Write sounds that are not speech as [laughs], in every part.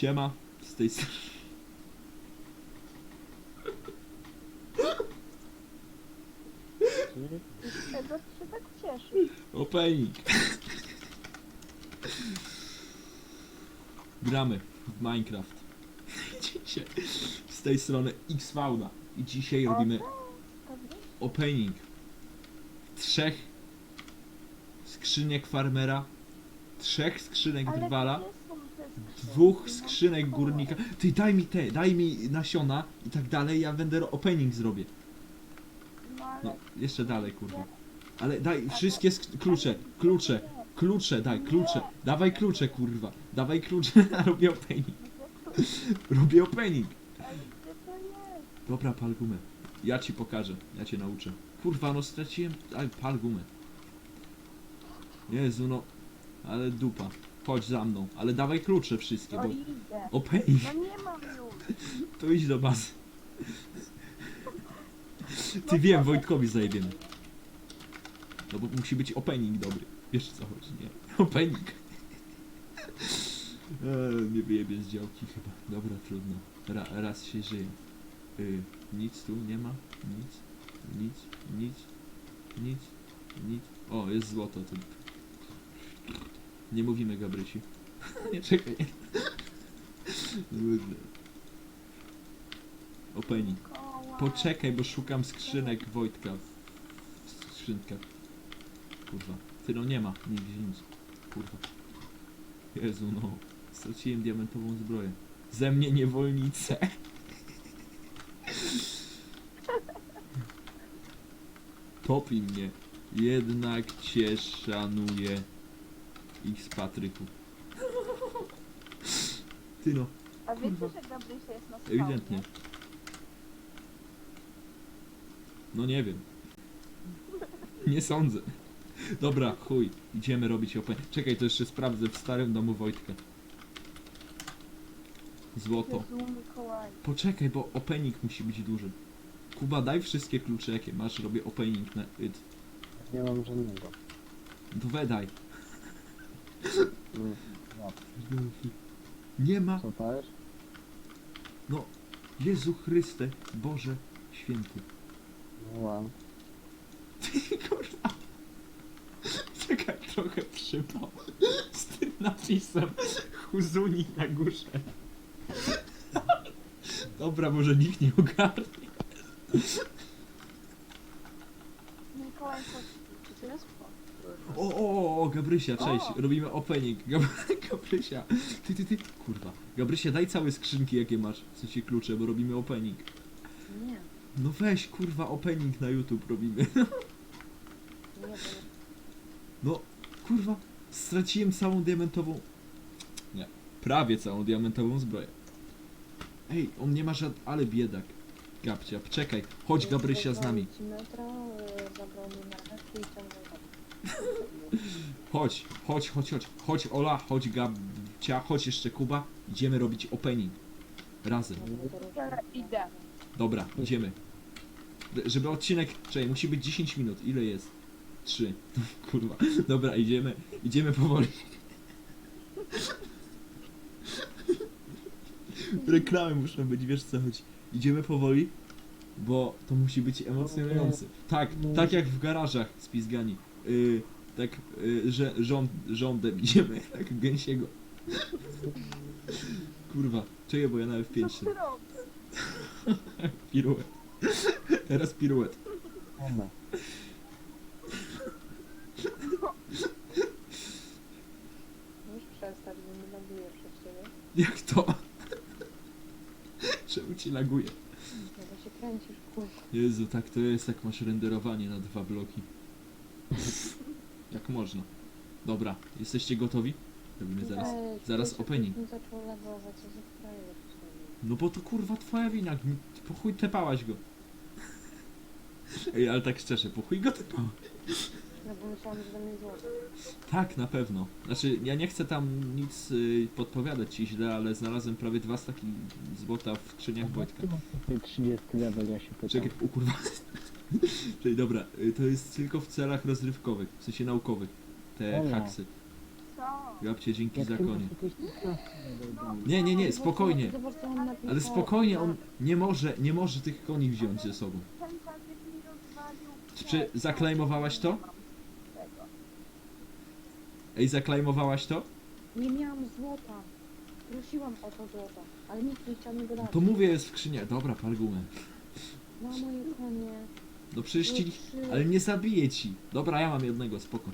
Siema, z tej strony. Ty się tak cieszysz? Opening. Gramy w Minecraft. Dzisiaj z tej strony Xfauna. I dzisiaj robimy opening trzech skrzynek farmera, trzech skrzynek drwala, gdzie są te skrzynki? Dwóch skrzynek górnika. Ty daj mi te, daj mi nasiona i tak dalej, ja będę opening zrobię. No, No, jeszcze dalej, kurwa. Ale daj wszystkie klucze, klucze, klucze, daj, klucze. Dawaj klucze, kurwa. Dawaj klucze, [laughs] robię opening. [laughs] Robię opening. Dobra, pal gumę. Ja ci pokażę, ja cię nauczę. Kurwa, no straciłem... Aj, pal gumę. Jezu, no... Ale dupa. Chodź za mną. Ale dawaj klucze wszystkie, No bo... idę. Opening. No nie mam już. [laughs] To idź do bazy. Ty wiem, Wojtkowi zajebiemy. No bo musi być opening dobry. Wiesz o co chodzi, nie? [laughs] Opening. Eee, [laughs] nie wyjebie z działki chyba. Dobra, trudno. Ra, raz się żyje. Y, nic tu nie ma. Nic. Nic. Nic. Nic. Nic. O, jest złoto tu. Nie mówimy Gabrysi. [laughs] nie czekaj. Opening. Koła. Poczekaj, bo szukam skrzynek Wojtka w skrzynkach. Kurwa. Ty no nie ma nigdzie nic. Kurwa. Jezu no. Straciłem diamentową zbroję. Ze mnie niewolnice. [laughs] Topi mnie. Jednak cię szanuję. X Patryku. Ty no. A wiecie, że Gabrysia jest na spawnie? Ewidentnie. No nie wiem. Nie sądzę. Dobra, chuj. Idziemy robić open. Czekaj, to jeszcze sprawdzę w starym domu Wojtka. Złoto. Jezu, Mikołaj. Poczekaj, bo opening musi być duży. Kuba, daj wszystkie klucze jakie masz, robię opening na it. Nie mam żadnego. To wedaj. No, Nie ma. No. Jezu Chryste, Boże Święty. No mam. Ty kurwa. Czekaj, trochę przypał. Z tym napisem Huzuni na górze. Dobra, może nikt nie ogarnie. Mikołaj, chodź. Czy to jest O, o, o, Gabrysia, cześć. O! Robimy opening. [laughs] Gab Gabrysia. Ty, ty, ty. Kurwa. Gabrysia, daj całe skrzynki, jakie masz. W sensie klucze, bo robimy opening. Nie. No weź, kurwa, opening na YouTube robimy. Nie, [laughs] No, kurwa, straciłem całą diamentową... Nie, prawie całą diamentową zbroję. Ej, on nie ma żad... ale biedak. Gabcia, czekaj, chodź Gabrysia z nami. Metro, zabrał mi marchewki i ciągnął tam. Chodź, chodź, chodź, chodź, chodź Ola, chodź Gabcia, chodź jeszcze Kuba. Idziemy robić opening. Razem. Idę. Dobra, idziemy. D- Żeby odcinek... Czekaj, musi być 10 minut. Ile jest? 3. [laughs] Kurwa. Dobra, idziemy. Idziemy powoli. Reklamy muszą być, wiesz co chodzi. Idziemy powoli, bo to musi być emocjonujące. Tak, tak jak w garażach spizgani. Yy, tak, yy, że rząd, rządem [laughs] idziemy, tak gęsiego. Kurwa, czuję, bo ja na F5 Co ty robisz? [laughs] Piruet. Teraz piruet. Już przestać, bo mi ląduje przez ciebie. Jak to? [laughs] Czemu ci laguje? No bo się kręcisz, kurwa. Jezu, tak to jest, jak masz renderowanie na dwa bloki. Jak można. Dobra, jesteście gotowi? Robimy zaraz. Zaraz opening. mi zaczął lagować, frajer. No bo to kurwa twoja wina. gni- Po chuj tepałaś go. Ej, ale tak szczerze, po chuj go tepałaś. No bo myślałam, że to mnie. Tak, na pewno. Znaczy, ja nie chcę tam nic y, podpowiadać ci źle, ale znalazłem prawie dwa staki złota w skrzyniach Wojtka. Ty 30 level, ja się pytam. Czekaj, o kurwa. [laughs] [laughs] Czyli dobra, y, to jest tylko w celach rozrywkowych, w sensie naukowych. Te nie. haksy. Gabcie, dzięki Jak za ty masz konie. jakieś 15 level damy? Nie, nie, nie, Zobacz, spokojnie. Zobacz, co on napisał. Ale spokojnie, on nie może, nie może tych koni wziąć ze sobą. Czy zaklejmowałaś to? Ej, zaklejmowałaś to? Nie miałam złota. Prosiłam o to złoto, ale nikt nie chciał mi go dać. To mówię, jest w skrzynie. Dobra, pal gumę. Na moje konie. No przecież ci... Ale nie zabiję ci. Dobra, ja mam jednego, spoko.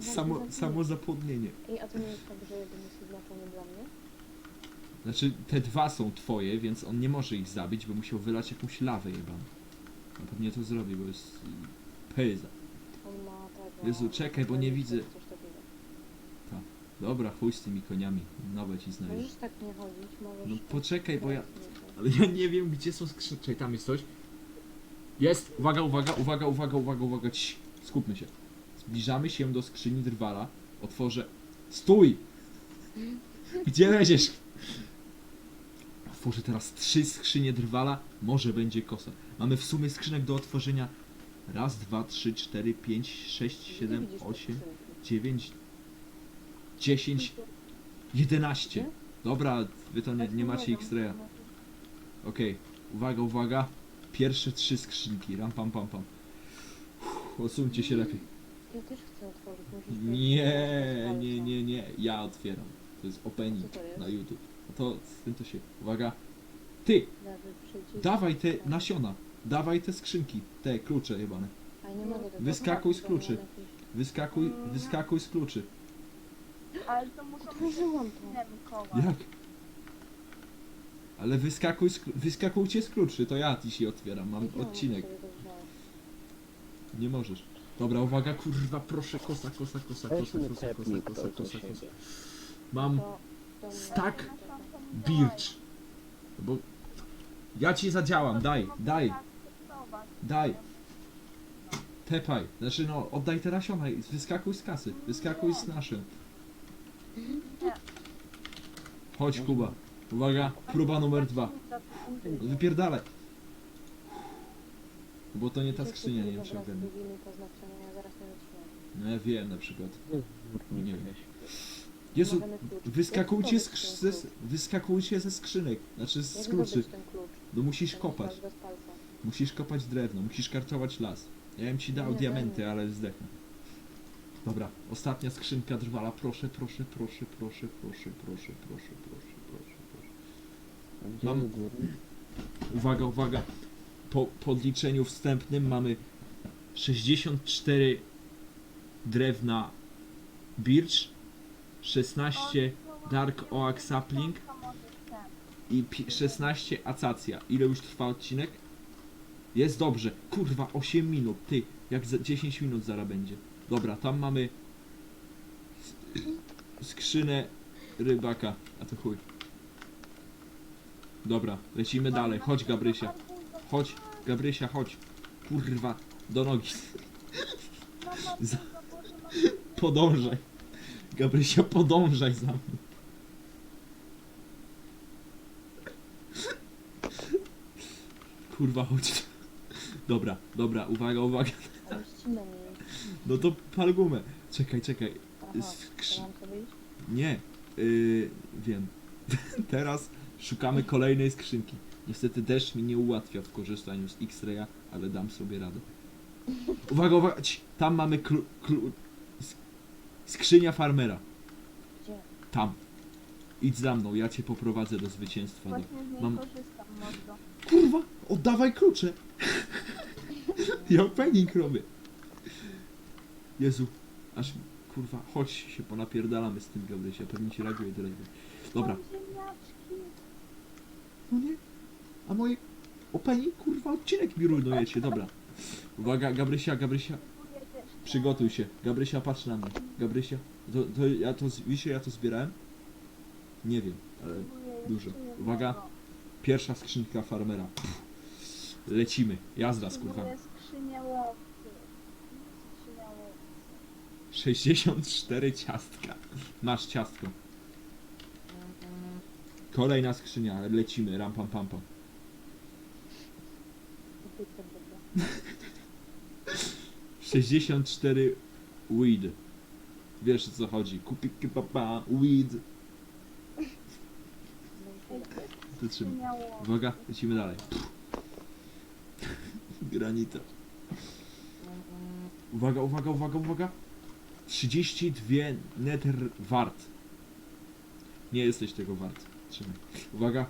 Samo, zabiję. samo zapłodnienie. Ej, a to nie jest tak, że jeden jest wyznaczony dla mnie? Znaczy, te dwa są twoje, więc on nie może ich zabić, bo musiał wylać jakąś lawę jebaną. No pewnie to zrobi, bo jest... y, Pyza. On ma tego... Jezu, czekaj, bo nie widzę. Coś takiego. Dobra, chuj z tymi koniami. Nowe ci znajdę. Możesz tak nie chodzić, możesz... No tak poczekaj, bo ja... Ale ja nie wiem, gdzie są skrzynki. Czekaj, tam jest coś. Jest! Uwaga, uwaga, uwaga, uwaga, uwaga, uwaga. Cii, skupmy się. Zbliżamy się do skrzyni drwala. Otworzę. Stój! Gdzie leziesz? Otworzę teraz trzy skrzynie drwala. Może będzie kosa. Mamy w sumie skrzynek do otworzenia. Raz, dwa, trzy, cztery, pięć, sześć, siedem, osiem, dziewięć, dziesięć, jedenaście. Dobra, wy to nie, nie macie X-raya. Okej, uwaga, uwaga. Pierwsze trzy skrzynki. Ram pam pam pam. Uff, Odsuńcie się lepiej. Ja też chcę otworzyć. musisz Nie, powiedzieć, nie, nie, nie. Ja otwieram. To jest opening Co to jest? na YouTube. No to z tym to się. Uwaga. Ty, Lewy przycisk. dawaj te nasiona. Dawaj te skrzynki. Te klucze jebane. A nie mogę tego Wyskakuj z kluczy. Wyskakuj, wyskakuj z kluczy. Ale to muszą być Otworzyłam to. inne koła. Jak? Ale wyskakuj z, wyskakujcie z kluczy. To ja dzisiaj otwieram. Mam odcinek. wziąć? Nie możesz. Dobra, uwaga, kurwa, proszę, kosa, kosa, kosa, Weź kosa, mnie kosa, kosa, kosa, do kosa, kosa. siebie. Mam Stack birch. Bo ja ci zadziałam, daj, daj, daj. Tepaj, znaczy no, oddaj te nasiona i wyskakuj z kasy, wyskakuj z. Nie. Chodź Kuba, uwaga, próba numer dwa. Wypierdalaj. Bo to nie ta skrzynia, nie wiem czy ogarnę. No ja wiem na przykład. Nie Nie wiem. Jezu, wyskakujcie, z, ze, wyskakujcie ze skrzynek, znaczy z kluczy. No musisz kopać. Musisz kopać drewno, musisz kartować las. Ja bym ci dał diamenty, ale zdechnę. Dobra, ostatnia skrzynka drwala. Proszę, proszę, proszę, proszę, proszę, proszę, proszę, proszę. Mam- góry? Uwaga, uwaga. Po podliczeniu wstępnym mamy 64 drewna birch, 16 dark oak sapling i pi- 16 acacja. Ile już trwa odcinek? Jest dobrze. Kurwa, 8 minut. Ty, jak za 10 minut zaraz będzie. Dobra, tam mamy skrzynę rybaka. A to chuj. Dobra, lecimy dalej. Chodź, Gabrysia. Chodź, Gabrysia, chodź. Kurwa, do nogi. Za- Podążaj. Gabrysia, podążaj za mną. Kurwa, chodź. Dobra, dobra, uwaga, uwaga. Ale. No to pal gumę. Czekaj, czekaj. Aha, to mam? Nie, yy, wiem. [laughs] Teraz szukamy kolejnej skrzynki. Niestety deszcz mi nie ułatwia w korzystaniu z X-Raya, ale dam sobie radę. Uwaga, uwaga, ci, tam mamy klu, klu, sk- skrzynia farmera. Gdzie? Tam. Idź za mną, ja cię poprowadzę do zwycięstwa. Do... Właśnie z niej Mam- korzystam mordo. Kurwa, oddawaj klucze. ja opening robię. Jezu, aż kurwa, chodź się ponapierdalamy z tym Gabrysia, pewnie ci reaguje teraz. Dobra, Mam ziemniaczki. No nie, a moje opening, kurwa, odcinek mi rujnujecie, dobra. Uwaga, Gabrysia, Gabrysia, przygotuj się. Gabrysia, patrz na mnie. Gabrysia, to, to ja to, wiecie, ja to zbierałem? Nie wiem, ale dużo. Uwaga. pierwsza skrzynka farmera. Lecimy, jazda łowcy. 64 ciastka. Masz ciastko. Kolejna skrzynia, lecimy, ram pam pam pam. Pizzę dobra. 64 weed. Wiesz o co chodzi. Kupi papa, weed. To. Uwaga, lecimy dalej. [laughs] Granita. Uwaga, uwaga, uwaga, uwaga. 32 nether wart. Nie jesteś tego wart. Uwaga,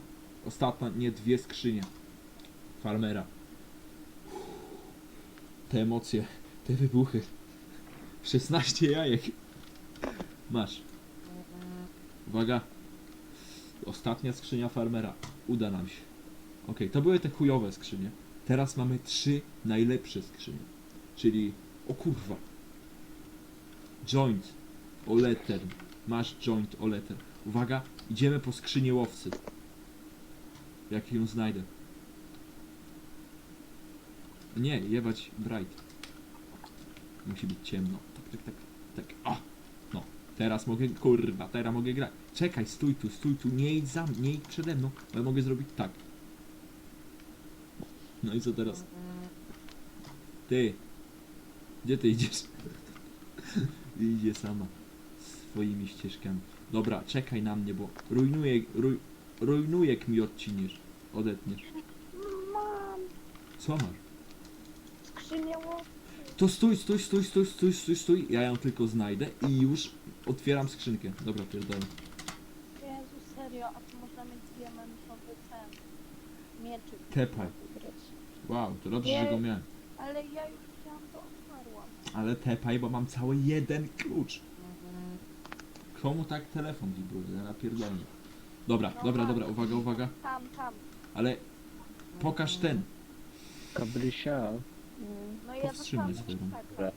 ostatnia, nie dwie skrzynie. Farmera. Te emocje, te wybuchy. 16 jajek. Masz. Uwaga. Ostatnia skrzynia farmera. Uda nam się. Okej, to były te chujowe skrzynie. Teraz mamy trzy najlepsze skrzynie. Czyli, o kurwa. Joint. Oleter. Masz joint oleter. Uwaga, idziemy po skrzynię łowcy. Jak ją znajdę. Nie, jebać bright. Musi być ciemno. Tak, tak, tak, tak. O! No, teraz mogę, kurwa, teraz mogę grać. Czekaj, stój tu, stój tu, nie idź za mną, nie idź przede mną, bo ja mogę zrobić tak. No i co teraz? Ty! Gdzie ty idziesz? [laughs] Idzie sama. Swoimi ścieżkami. Dobra, czekaj na mnie, bo rujnuje, ruj, rujnujek mi odciniesz. Odetniesz. Mam Co masz? skrzynię. To stój, stój, stój, stój, stój, stój, stój. Ja ją tylko znajdę i już otwieram skrzynkę. Dobra, pierdolę. Jezu, serio, a tu można mieć diamentowy ten mieczyk. Tepaj. Wygrać. Wow, to dobrze, że go miałem. Ale ja już chciałam, to otwarłam. Ale tepaj, bo mam cały jeden klucz. Komu tak telefon wibruje? Ja napierdolę. Dobra, No dobra, dobra, uwaga, uwaga. Tam, tam. Ale pokaż ten. Kabrysia. No i ja Powstrzymaj tak.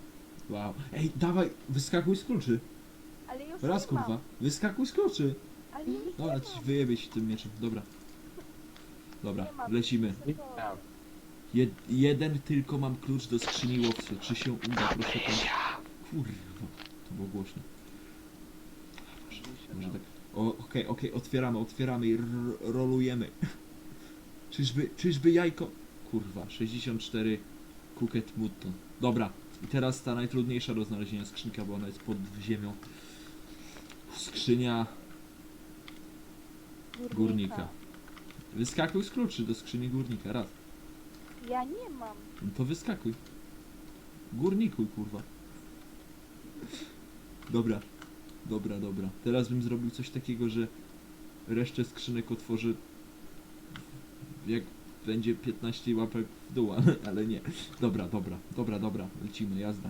Wow. Ej, dawaj, wyskakuj z kluczy. Ale już Raz, nie mam. kurwa. Wyskakuj z kluczy. Ale już Dobra, nie ci mam. wyjebie się tym mieczem. Dobra. [laughs] Dobra, Nie mam. lecimy. Jed, jeden tylko mam klucz do skrzyni łowcy. Czy się uda, proszę pan. Kurwa, to było głośno. Może tak. Okej, okej, otwieramy, otwieramy i r- rolujemy. Czyżby, czyżby jajko? Kurwa, 64 Kuket Mutton. Dobra, i teraz ta najtrudniejsza do znalezienia skrzynka, bo ona jest pod ziemią. Skrzynia górnika. Wyskakuj z kluczy do skrzyni górnika, raz. Ja nie mam. No to wyskakuj. Górnikuj, kurwa. Dobra. Dobra, dobra. Teraz bym zrobił coś takiego, że resztę skrzynek otworzę jak będzie 15 łapek w dół, ale, nie. Dobra, dobra, dobra, dobra. Lecimy, jazda.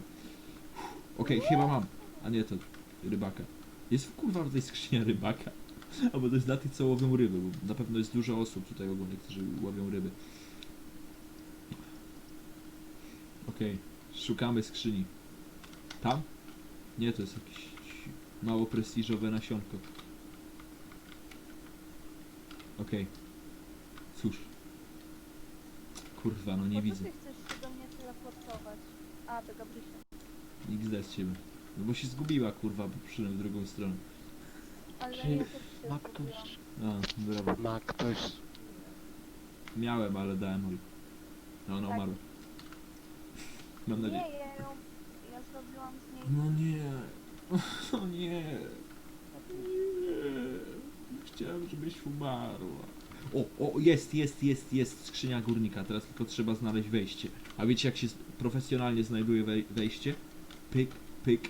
Okej, chyba mam. A nie, to rybaka. Jest kurwa tutaj skrzynia rybaka. [laughs] Albo to jest dla tych, co łowią ryby, bo na pewno jest dużo osób tutaj ogólnie, którzy łowią ryby. Okej, szukamy skrzyni. Tam? Nie, to jest jakieś mało prestiżowe nasionko. Okej. Cóż. Kurwa, no nie Po co widzę. ty chcesz się do mnie teleportować? A, do Gabrysia. XD z ciebie. No bo się zgubiła, kurwa, bo przyszedłem w drugą stronę. Ale Czy ja też się Ma zgubiłam. ktoś... A, brawo. Ma ktoś... Miałem, ale dałem Oli. No, ona Tak. umarła. Mam Nie, nadzieję. ja ją... Ja zrobiłam z niej... No nie. [laughs] O nie. Nie. Chciałem, żebyś umarła. O, o, jest, jest, jest, jest skrzynia górnika. Teraz tylko trzeba znaleźć wejście. A wiecie, jak się profesjonalnie znajduje wej wejście? Pyk, pyk.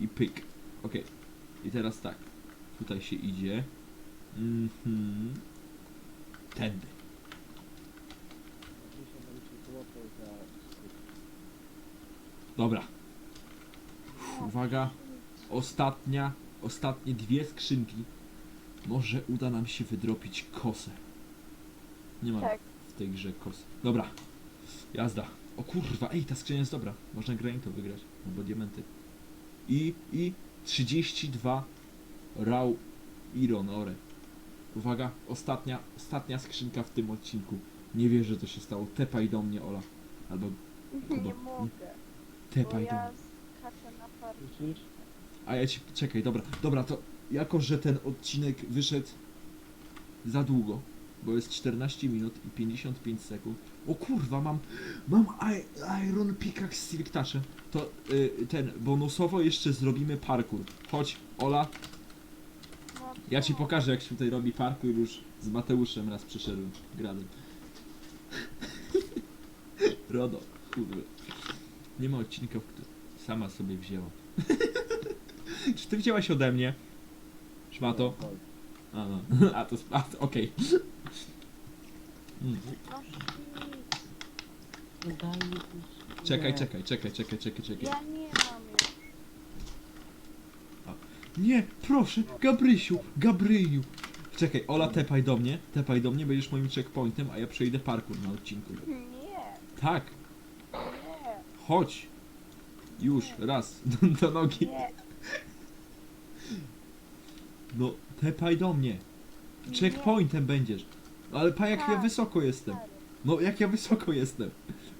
I pyk. Okej. I teraz tak. Tutaj się idzie. Mhm. Tędy. Dobra. Uwaga. Ostatnia, ostatnie dwie skrzynki. Może uda nam się wydropić kosę. Nie ma Tak. w tej grze kosy. Dobra. Jazda. O kurwa, ej, ta skrzynia jest dobra. Można granito wygrać. Albo diamenty. I, i 32 raw iron ore. Uwaga, ostatnia, ostatnia skrzynka w tym odcinku. Nie wierzę, że to się stało. Tepaj do mnie, Ola. Albo Nie Kuba. mogę. Bo tepaj do mnie. ja A ja ci, czekaj, dobra, dobra, to jako, że ten odcinek wyszedł za długo, bo jest 14 minut i 55 sekund. O kurwa, mam, mam i- Iron Pickaxe Silktaszem. To y, ten, bonusowo jeszcze zrobimy parkour. Chodź, Ola, ja ci pokażę jak się tutaj robi parkour już z Mateuszem raz przeszedłem gradem. [laughs] Rodo, kurwa. Nie ma odcinka, w którym sama sobie wzięła. [laughs] Czy ty wzięłaś ode mnie? Szmato? A no, a to okej. Mm. No shit. Daj mi Czekaj, Nie. czekaj, czekaj, czekaj, czekaj, czekaj. Ja nie mam już. Nie, proszę, Gabrysiu, Gabryju. Czekaj, Ola, tepaj do mnie, tepaj do mnie, będziesz moim checkpointem, a ja przejdę parkour na odcinku. Nie, Tak, nie, chodź. Już, raz, [laughs] do, do nogi. nie. No, tepaj do mnie. Checkpointem będziesz. Ale pa, jak ja Tak. wysoko jestem. Stary. No, jak ja wysoko jestem.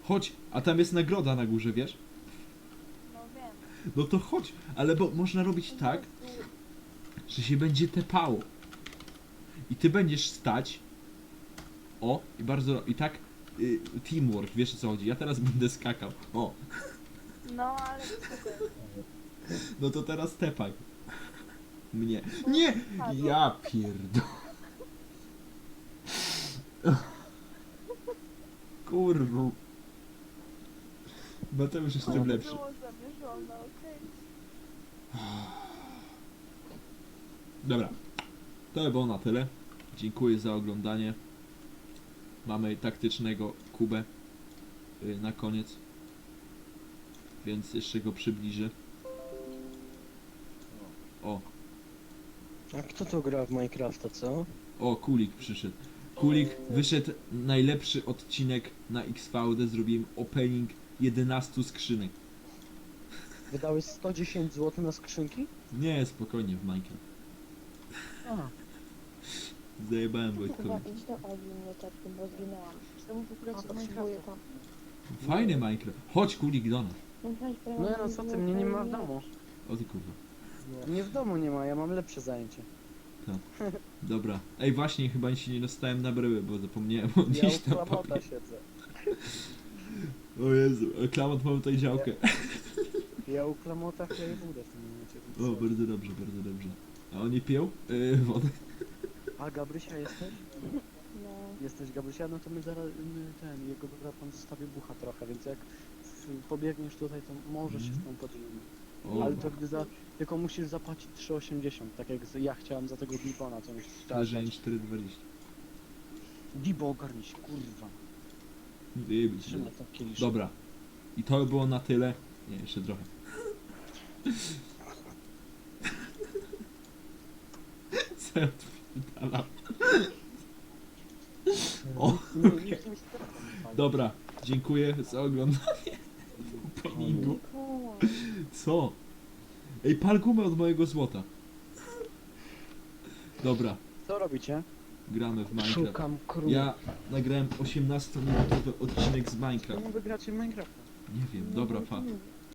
Chodź, a tam jest nagroda na górze, wiesz? No wiem. No to chodź, ale bo można robić tak, że się będzie tepało. I ty będziesz stać. O, i bardzo. I tak. Y, teamwork, wiesz o co chodzi. Ja teraz będę skakał. O, No ale super. no to teraz tepaj. [laughs] Mnie. Nie! Ja pierdol. [laughs] Kurwa. Mateusz jest tym lepszy. było zamierzone, okej. [sighs] Dobra. To by było na tyle. Dziękuję za oglądanie. Mamy taktycznego Kubę y, na koniec. Więc jeszcze go przybliżę. O, A kto to gra w Minecrafta, co? o, Kulik przyszedł. Kulik wyszedł najlepszy odcinek na XVD. Zrobiłem opening 11 skrzynek. Wydałeś 110 zł na skrzynki? Nie, spokojnie w Minecraft. A, Zajebałem Chyba Wojtkowi. idź do mnie czapkiem, bo zginęłam. Czemu w ogóle A, to potrzebuję tam? Fajny Minecraft. Chodź Kulik do nas. No ja no co ty, mnie nie ma w domu. O ty kurwa. Mnie w domu nie ma, ja mam lepsze zajęcie. [laughs] Dobra. Ej, właśnie, chyba się nie dostałem na bryły, bo zapomniałem Ja odnieść u tam klamota papier. siedzę. [laughs] O Jezu, Klamot mam tutaj działkę. Ja u klamota kleję wódę w tym momencie. O, bardzo dobrze, bardzo dobrze. A oni piją yy, wodę? A Gabrysia jesteś? No, Jesteś Gabrysia, no to my zaraz, my ten, jego dobra pan zostawi bucha trochę, więc jak pobiegniesz tutaj, to może się Mhm. z tą podzielimy. O, Ale to gdy za, tylko musisz zapłacić 3,80, tak jak z- ja chciałem za tego Dibona, co mi się Leżenie 4,20. Dibo ogarnij się, kurwa. Trzymaj kieliszek. Dobra. I to by było na tyle. Nie, jeszcze trochę. Co ja odpierdalam? O, Nie, nie. Dobra, dziękuję za oglądanie Co? Ej, pal gumę od mojego złota. Dobra, Co robicie? gramy w Minecraft. Szukam króla. Ja nagrałem 18-minutowy odcinek z Minecraft. Czemu wygracie w Minecrafta? Nie wiem, dobra, fa. Nie,